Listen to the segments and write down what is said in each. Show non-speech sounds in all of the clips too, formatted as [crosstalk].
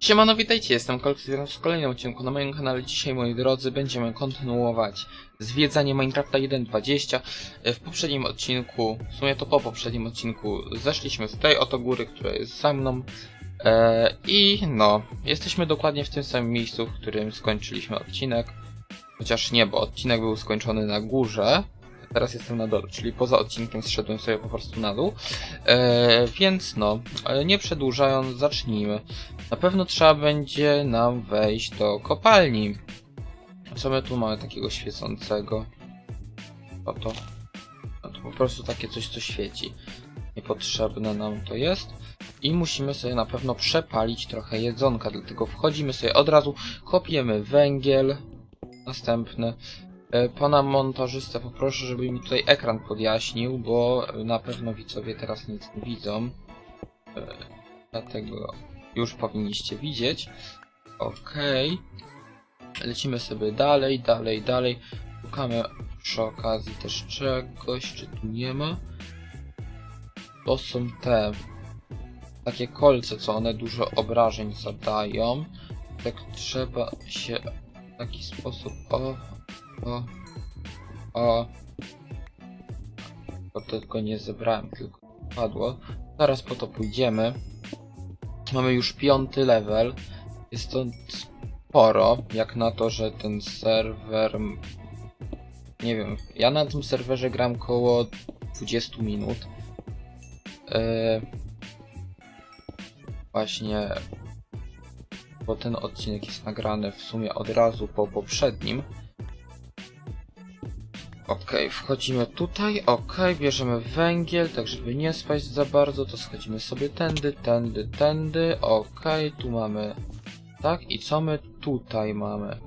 Siemano, witajcie, jestem Kolekcjoner w kolejnym odcinku na moim kanale. Dzisiaj, moi drodzy, będziemy kontynuować zwiedzanie Minecrafta 1.20. E, W poprzednim odcinku, w sumie to po poprzednim odcinku, zeszliśmy z tej oto góry, która jest za mną. E, I no, jesteśmy dokładnie w tym samym miejscu, w którym skończyliśmy odcinek. Chociaż nie, bo odcinek był skończony na górze. Teraz jestem na dole, czyli poza odcinkiem zszedłem sobie po prostu na dół. E, więc no, nie przedłużając, zacznijmy. Na pewno trzeba będzie nam wejść do kopalni. Co my tu mamy takiego świecącego? Oto. No to po prostu takie coś, co świeci. Niepotrzebne nam to jest. I musimy sobie na pewno przepalić trochę jedzonka, dlatego wchodzimy sobie od razu, kopiemy węgiel. Następny. E, Pana montażystę poproszę, żeby mi tutaj ekran podjaśnił, bo na pewno widzowie teraz nic nie widzą. E, Dlatego już powinniście widzieć. Okej. Lecimy sobie dalej, dalej, dalej. Szukamy przy okazji też czegoś, czy tu nie ma. To są te takie kolce, co one dużo obrażeń zadają. Tak trzeba się w taki sposób. O, o, o. Bo tylko nie zebrałem, tylko padło. Zaraz po to pójdziemy. Mamy już piąty level. Jest to sporo, jak na to, że ten serwer. Nie wiem, ja na tym serwerze gram koło 20 minut. Yy, właśnie, bo ten odcinek jest nagrany w sumie od razu po poprzednim. Okej, wchodzimy tutaj, okej, bierzemy węgiel, tak żeby nie spaść za bardzo, to schodzimy sobie tędy, tędy, tędy, okej, tu mamy, tak, i co my tutaj mamy?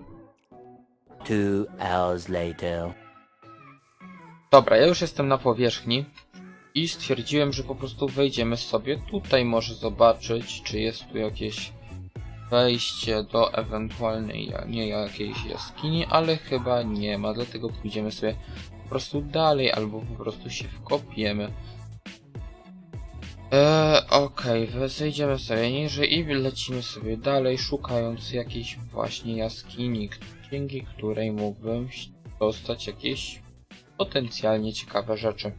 Two hours later. Dobra, ja już jestem na powierzchni i stwierdziłem, że po prostu wejdziemy sobie tutaj, może zobaczyć, czy jest tu jakieś wejście do ewentualnej, nie jakiejś jaskini, ale chyba nie ma, dlatego pójdziemy sobie po prostu dalej, albo po prostu się wkopiemy. Eee, okej, okay, zejdziemy sobie niżej i lecimy sobie dalej, szukając jakiejś właśnie jaskini, dzięki której mógłbym dostać jakieś potencjalnie ciekawe rzeczy.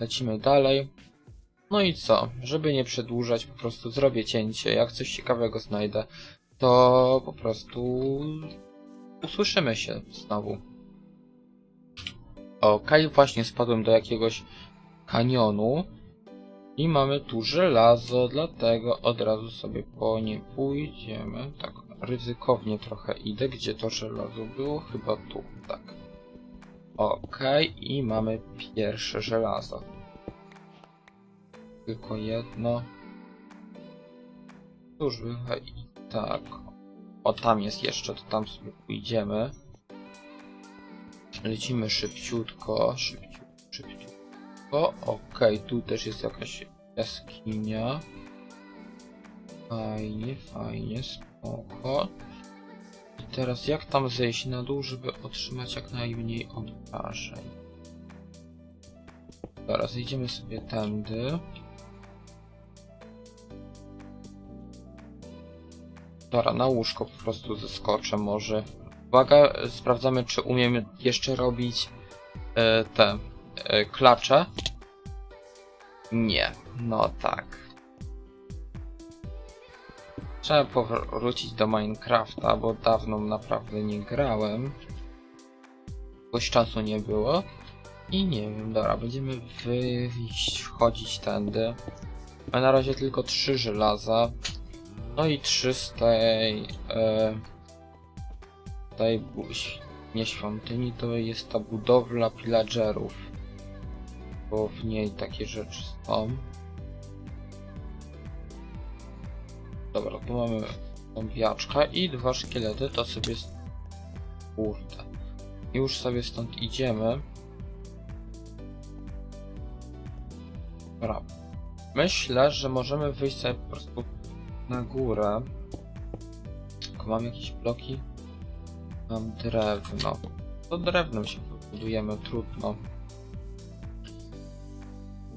Lecimy dalej. No i co? Żeby nie przedłużać, po prostu zrobię cięcie. Jak coś ciekawego znajdę, to po prostu usłyszymy się znowu. Okej, właśnie spadłem do jakiegoś kanionu i mamy tu żelazo, dlatego od razu sobie po nie pójdziemy. Tak ryzykownie trochę idę. Gdzie to żelazo było? Chyba tu, tak. Okej, i mamy pierwsze żelazo. Tylko jedno. Cóż, i tak. O, tam jest jeszcze, to tam sobie pójdziemy. Lecimy szybciutko, szybciutko, szybciutko. Okej, tu też jest jakaś jaskinia. Fajnie, fajnie, spoko. I teraz jak tam zejść na dół, żeby otrzymać jak najmniej obrażeń? Teraz idziemy sobie tędy. Dobra, na łóżko po prostu zeskoczę może. Uwaga, sprawdzamy czy umiem jeszcze robić e, te e, klacze. Nie, no tak. Trzeba powrócić do Minecrafta, bo dawno naprawdę nie grałem. Jakoś czasu nie było. I nie wiem, dobra, będziemy wyjść, wchodzić tędy. Mamy na razie tylko trzy żelaza. No i trzy z tej... E, tej nie świątyni, to jest ta budowla pillagerów. Bo w niej takie rzeczy są. Dobra, tu mamy zombiaczka i dwa szkielety, to sobie... Kurde. Już sobie stąd idziemy. Dobra. Myślę, że możemy wyjść sobie po prostu na górę. Tylko mam jakieś bloki? Mam drewno. To drewnem się budujemy, trudno.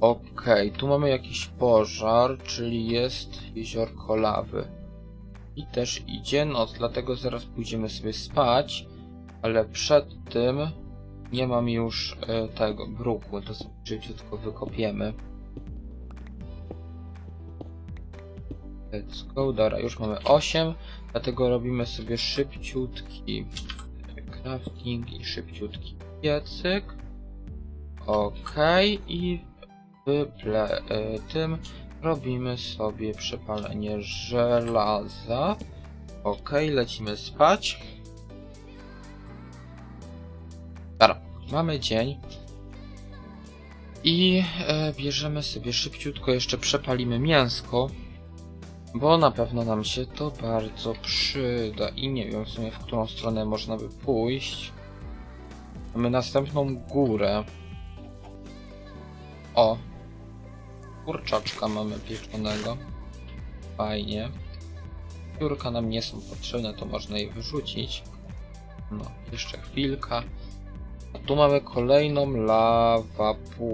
Okej, tu mamy jakiś pożar, czyli jest jeziorko lawy. I też idzie noc, dlatego zaraz pójdziemy sobie spać, ale przed tym nie mam już e, tego bruku, to sobie szybciutko wykopiemy. Let's go, dobra, już mamy 8, dlatego robimy sobie szybciutki crafting i szybciutki piecyk. Okej, i w e, tym robimy sobie przepalenie żelaza. Okej, lecimy spać. Dobra, mamy dzień. I e, bierzemy sobie szybciutko, jeszcze przepalimy mięsko. Bo na pewno nam się to bardzo przyda. I nie wiem w sumie w którą stronę można by pójść. Mamy następną górę. O! Kurczaczka mamy pieczonego. Fajnie. Piórka nam nie są potrzebne, to można je wyrzucić. No, jeszcze chwilka. A tu mamy kolejną lawapulkę.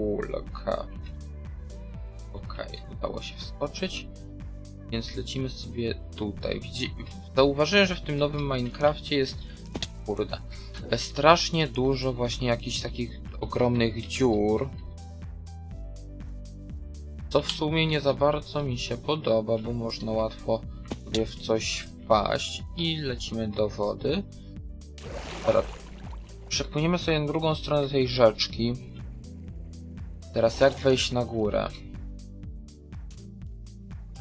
Okej, udało się wskoczyć. Więc lecimy sobie tutaj. Widzi... Zauważyłem, że w tym nowym Minecrafcie jest... Kurde. Strasznie dużo właśnie jakichś takich ogromnych dziur. Co w sumie nie za bardzo mi się podoba, bo można łatwo sobie w coś wpaść. I lecimy do wody. Teraz przepłyniemy sobie na drugą stronę tej rzeczki. Teraz jak wejść na górę?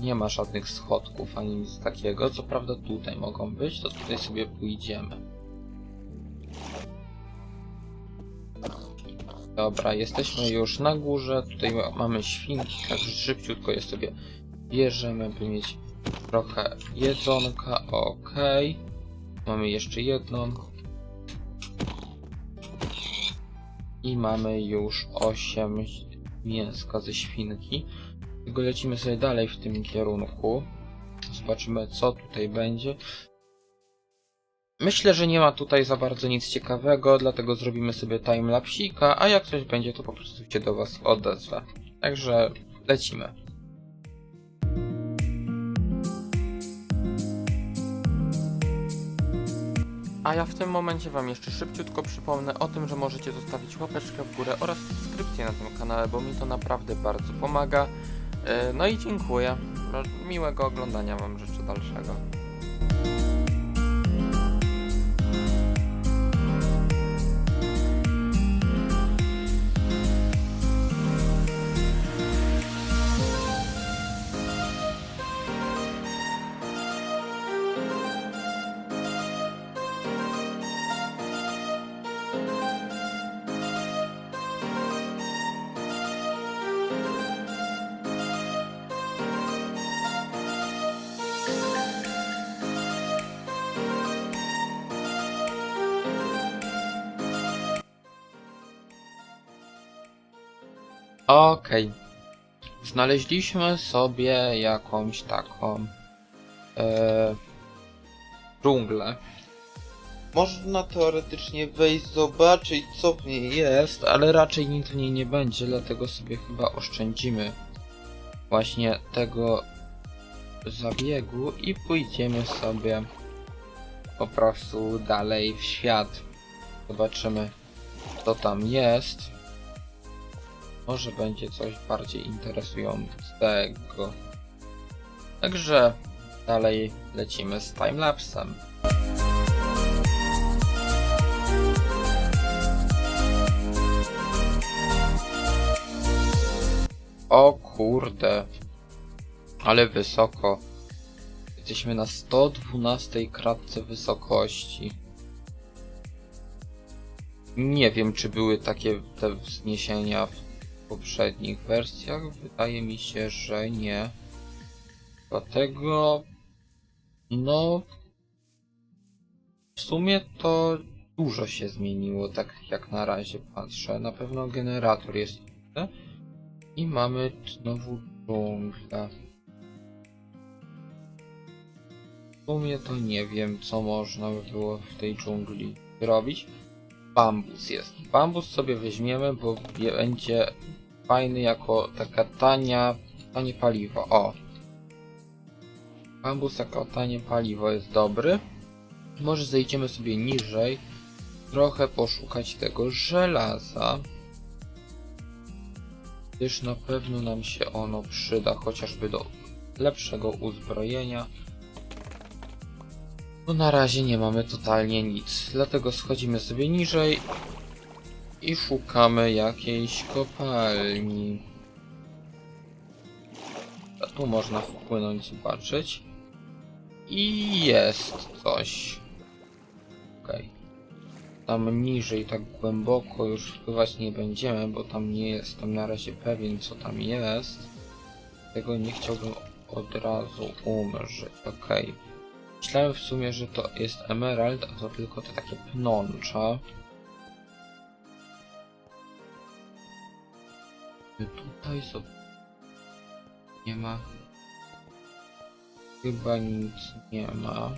Nie ma żadnych schodków ani nic takiego. Co prawda tutaj mogą być, to tutaj sobie pójdziemy. Dobra, jesteśmy już na górze. Tutaj ma- mamy świnki, także szybciutko je sobie bierzemy, by mieć trochę jedzonka. Ok. Mamy jeszcze jedną. I mamy już 8 mięska ze świnki. Tylko lecimy sobie dalej w tym kierunku. Zobaczymy co tutaj będzie. Myślę, że nie ma tutaj za bardzo nic ciekawego, dlatego zrobimy sobie timelapsika, a jak coś będzie, to po prostu się do Was odezwę. Także lecimy. A ja w tym momencie Wam jeszcze szybciutko przypomnę o tym, że możecie zostawić łapeczkę w górę oraz subskrypcję na tym kanale, bo mi to naprawdę bardzo pomaga. Yy, No i dziękuję. Miłego oglądania Wam życzę dalszego. Okej. Znaleźliśmy sobie jakąś taką e, dżunglę. Można teoretycznie wejść, zobaczyć co w niej jest, ale raczej nic w niej nie będzie, dlatego sobie chyba oszczędzimy właśnie tego zabiegu i pójdziemy sobie po prostu dalej w świat. Zobaczymy co tam jest. Może będzie coś bardziej interesującego. Także dalej lecimy z timelapsem. O kurde. Ale wysoko. Jesteśmy na 112 kratce wysokości. Nie wiem, czy były takie te wzniesienia w poprzednich wersjach. Wydaje mi się, że nie. Dlatego, no, w sumie to dużo się zmieniło, tak jak na razie patrzę. Na pewno generator jest i mamy znowu dżunglę. W sumie to nie wiem, co można by było w tej dżungli zrobić. Bambus jest. Bambus sobie weźmiemy, bo będzie fajny jako taka tania, tanie paliwo. O! Bambus jako tanie paliwo jest dobry. Może zejdziemy sobie niżej. Trochę poszukać tego żelaza. Gdyż na pewno nam się ono przyda, chociażby do lepszego uzbrojenia. No na razie nie mamy totalnie nic, dlatego schodzimy sobie niżej i szukamy jakiejś kopalni. A tu można wpłynąć, zobaczyć. I jest coś. Okej. Tam niżej, tak głęboko już wpływać nie będziemy, bo tam nie jestem na razie pewien, co tam jest. Tego nie chciałbym od razu umrzeć. Okej. Myślałem w sumie, że to jest emerald, a to tylko te takie pnącza. I Tutaj sobie nie ma. Chyba nic nie ma.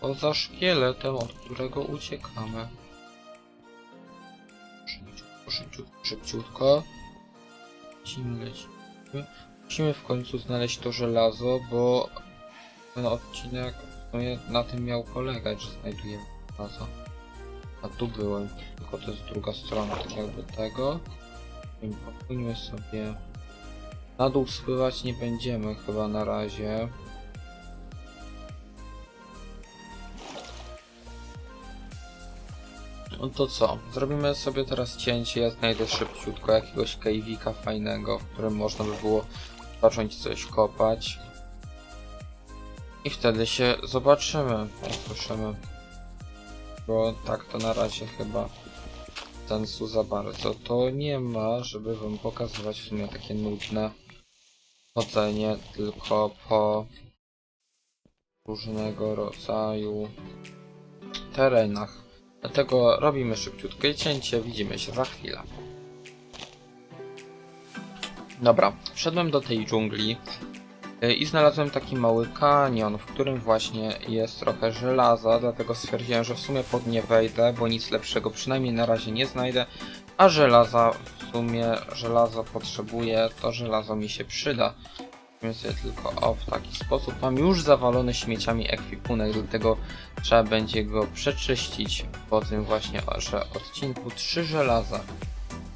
Poza szkieletem, od którego uciekamy. Szybciutko, szybciutko, szybciutko. Lecimy, lecimy. Musimy w końcu znaleźć to żelazo, bo ten odcinek na tym miał polegać, że znajdujemy żelazo. A tu byłem, tylko to jest druga strona tak jakby tego. I popłyńmy sobie. Na dół spływać nie będziemy chyba na razie. No to co? Zrobimy sobie teraz cięcie. Ja znajdę szybciutko jakiegoś kejwika fajnego, w którym można by było zacząć coś kopać. I wtedy się zobaczymy, usłyszymy. Bo tak to na razie chyba sensu za bardzo to nie ma, żeby wam pokazywać w sumie takie nudne chodzenie tylko po różnego rodzaju terenach. Dlatego robimy szybciutkie cięcie, widzimy się za chwilę. Dobra, wszedłem do tej dżungli i znalazłem taki mały kanion, w którym właśnie jest trochę żelaza, dlatego stwierdziłem, że w sumie pod nie wejdę, bo nic lepszego przynajmniej na razie nie znajdę, a żelaza w sumie żelazo potrzebuję, to żelazo mi się przyda. Więc sobie tylko o w taki sposób. Mam już zawalony śmieciami ekwipunek, dlatego trzeba będzie go przeczyścić po tym właśnie, że odcinku 3 żelaza.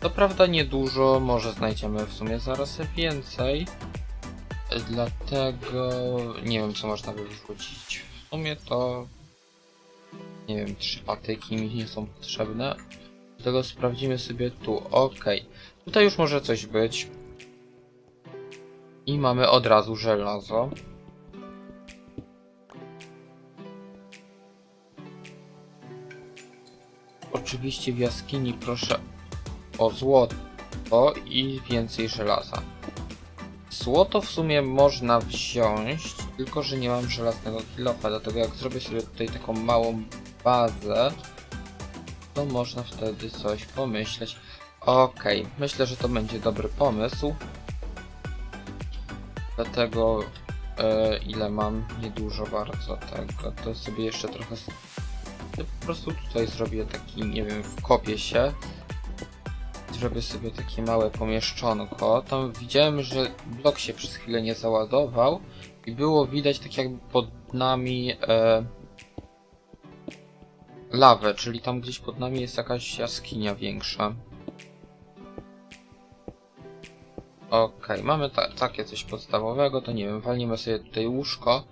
To prawda niedużo, może znajdziemy w sumie zaraz więcej. Dlatego nie wiem co można by wrzucić. W sumie to nie wiem, trzy patyki mi nie są potrzebne. Dlatego sprawdzimy sobie tu. Ok. Tutaj już może coś być. I mamy od razu żelazo. Oczywiście w jaskini proszę o złoto i więcej żelaza. Złoto w sumie można wziąć, tylko że nie mam żelaznego kilofa, dlatego jak zrobię sobie tutaj taką małą bazę, to można wtedy coś pomyśleć. Okej, myślę, że to będzie dobry pomysł. Dlatego e, ile mam, niedużo bardzo tego, to sobie jeszcze trochę po prostu tutaj zrobię taki, nie wiem, wkopię się zrobię sobie takie małe pomieszczonko. Tam widziałem, że blok się przez chwilę nie załadował i było widać tak jakby pod nami e, lawę, czyli tam gdzieś pod nami jest jakaś jaskinia większa. Okej, mamy ta takie coś podstawowego, to nie wiem, walniemy sobie tutaj łóżko.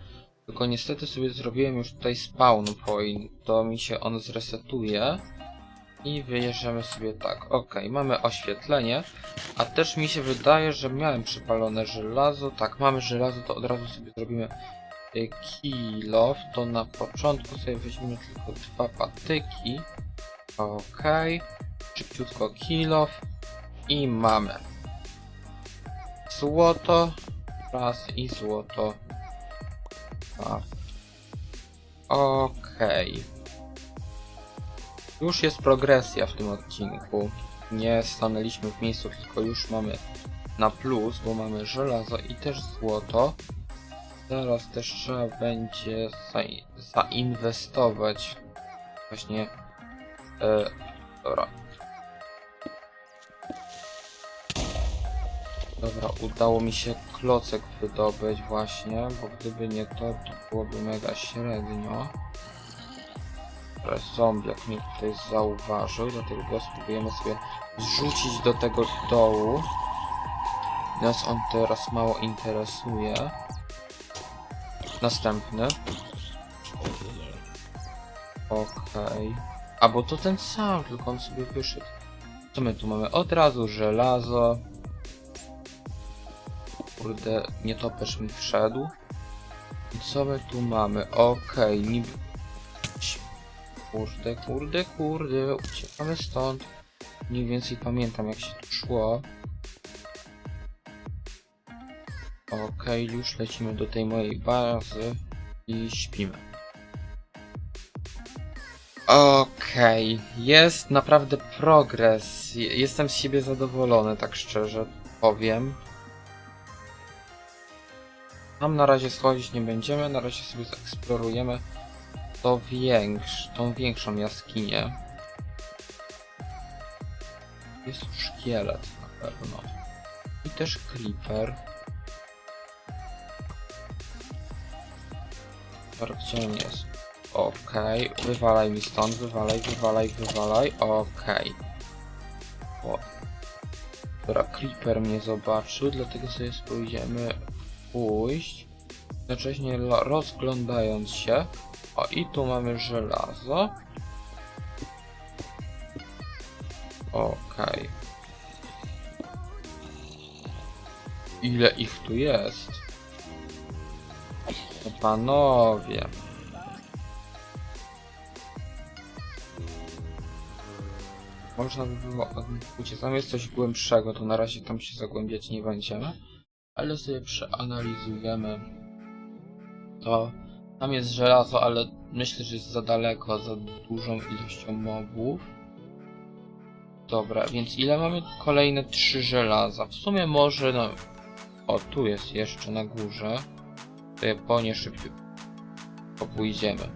Tylko niestety sobie zrobiłem już tutaj spawn point, to mi się on zresetuje. I wyjeżdżamy sobie tak. Ok, mamy oświetlenie. A też mi się wydaje, że miałem przypalone żelazo. Tak, mamy żelazo, to od razu sobie zrobimy y, kilof. To na początku sobie weźmiemy tylko dwa patyki. Ok, szybciutko kilof. I mamy złoto. Raz i złoto. Dwa. Okej. Już jest progresja w tym odcinku. Nie stanęliśmy w miejscu, tylko już mamy na plus, bo mamy żelazo i też złoto. Zaraz też trzeba będzie zainwestować właśnie... Yy, dobra. Dobra, udało mi się klocek wydobyć właśnie, bo gdyby nie to, to byłoby mega średnio. Teraz zombiak mnie tutaj zauważył, dlatego go spróbujemy sobie zrzucić do tego dołu. Nas on teraz mało interesuje. Następny. Okej. A bo to ten sam, tylko on sobie wyszedł. Co my tu mamy? Od razu żelazo. Kurde, nietoperz mi wszedł. I co my tu mamy? Okej, niby... Kurde, kurde, kurde, uciekamy stąd. Mniej więcej pamiętam jak się tu szło. Okej, już lecimy do tej mojej bazy i śpimy. Okej, jest naprawdę progres. Je- Jestem z siebie zadowolony, tak szczerze powiem. Tam na razie schodzić nie będziemy, na razie sobie zeksplorujemy to większ, tą większą jaskinię. Jest tu szkielet na pewno. I też creeper. Gdzie on jest? Okej, wywalaj mi stąd, wywalaj, wywalaj, wywalaj, okej. O. Dobra, Creeper mnie zobaczył, dlatego sobie spróbujemy pójść. Jednocześnie rozglądając się. O, i tu mamy żelazo. Okej. Ile ich tu jest? No panowie. Można by było uciec. Tam jest coś głębszego, to na razie tam się zagłębiać nie będziemy. Ale sobie przeanalizujemy to. Tam jest żelazo, ale myślę, że jest za daleko, za dużą ilością mobów. Dobra, więc ile mamy? Kolejne trzy żelaza. W sumie może no... O, tu jest jeszcze na górze. To je po nie szybciej pójdziemy.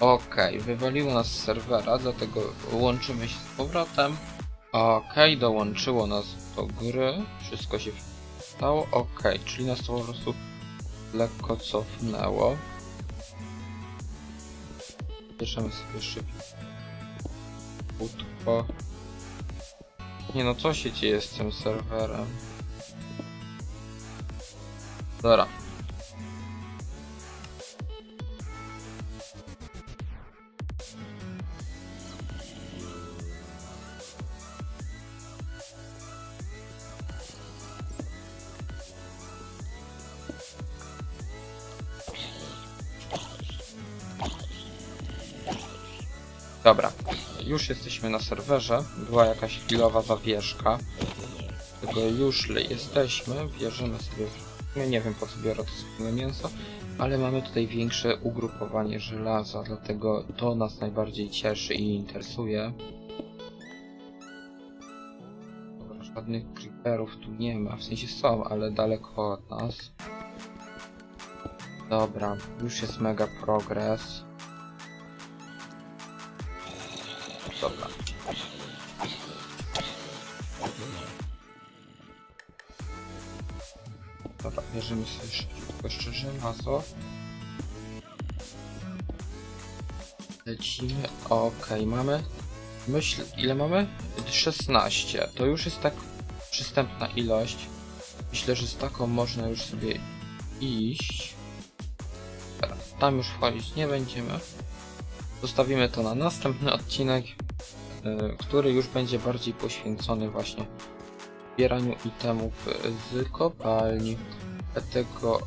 Okej, wywaliło nas z serwera, dlatego łączymy się z powrotem. Okej, dołączyło nas do gry. Wszystko się stało. Okej, czyli nas to po prostu lekko cofnęło. Bierzemy sobie szybko. Krótko. Nie no, co się dzieje z tym serwerem? Dobra. Dobra, już jesteśmy na serwerze. Była jakaś chwilowa zawieszka. Tego już jesteśmy. Bierzemy sobie. Ja nie wiem po co biorę to sobie mięso, ale mamy tutaj większe ugrupowanie żelaza, dlatego to nas najbardziej cieszy i interesuje. Dobra, żadnych creeperów tu nie ma, w sensie są, ale daleko od nas. Dobra, już jest mega progres. Bierzemy sobie szybciutko jeszcze żelazo. Lecimy. Okej, mamy. Myśl, ile mamy? 16. To już jest tak przystępna ilość. Myślę, że z taką można już sobie iść. Tam już wchodzić nie będziemy. Zostawimy to na następny odcinek, y, który już będzie bardziej poświęcony właśnie zbieraniu itemów z kopalni. Dlatego...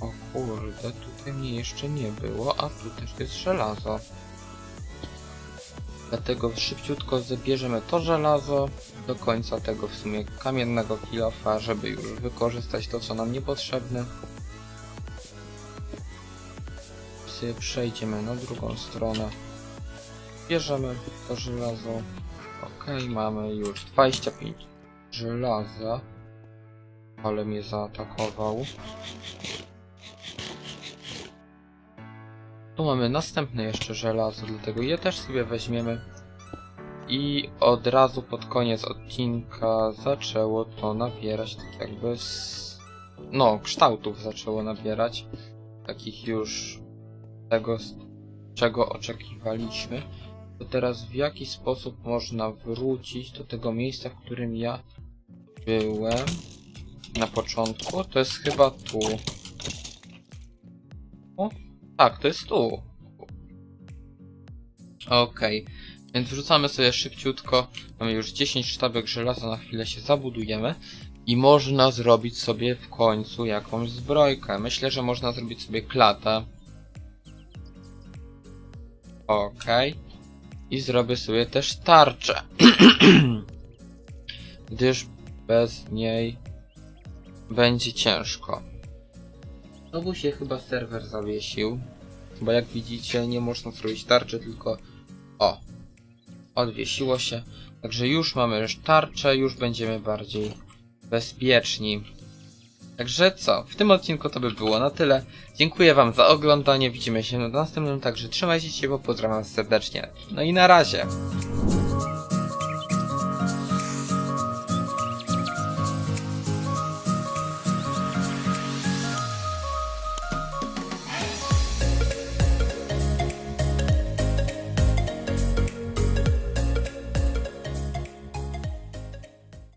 O kurde, tutaj mnie jeszcze nie było, a tu też jest żelazo. Dlatego szybciutko zabierzemy to żelazo do końca tego w sumie kamiennego kilofa, żeby już wykorzystać to co nam niepotrzebne. sobie przejdziemy na drugą stronę. Bierzemy to żelazo. Ok, mamy już 25 żelaza. Ale mnie zaatakował. Tu mamy następne jeszcze żelazo, dlatego je też sobie weźmiemy. I od razu pod koniec odcinka zaczęło to nabierać tak jakby z... No, kształtów zaczęło nabierać. Takich już tego, czego oczekiwaliśmy. To teraz w jaki sposób można wrócić do tego miejsca, w którym ja byłem na początku? To jest chyba tu. O, tak, to jest tu. Okej, więc wrzucamy sobie szybciutko. Mamy już 10 sztabek żelaza, na chwilę się zabudujemy. I można zrobić sobie w końcu jakąś zbrojkę. Myślę, że można zrobić sobie klatę. Okej. I zrobię sobie też tarczę. [clears throat] Gdyż bez niej będzie ciężko. Znowu się chyba serwer zawiesił. Bo jak widzicie nie można zrobić tarczy, tylko o. Odwiesiło się. Także już mamy już tarczę, już będziemy bardziej bezpieczni. Także co, w tym odcinku to by było na tyle. Dziękuję wam za oglądanie, widzimy się na następnym, także trzymajcie się, bo pozdrawiam serdecznie. No i na razie.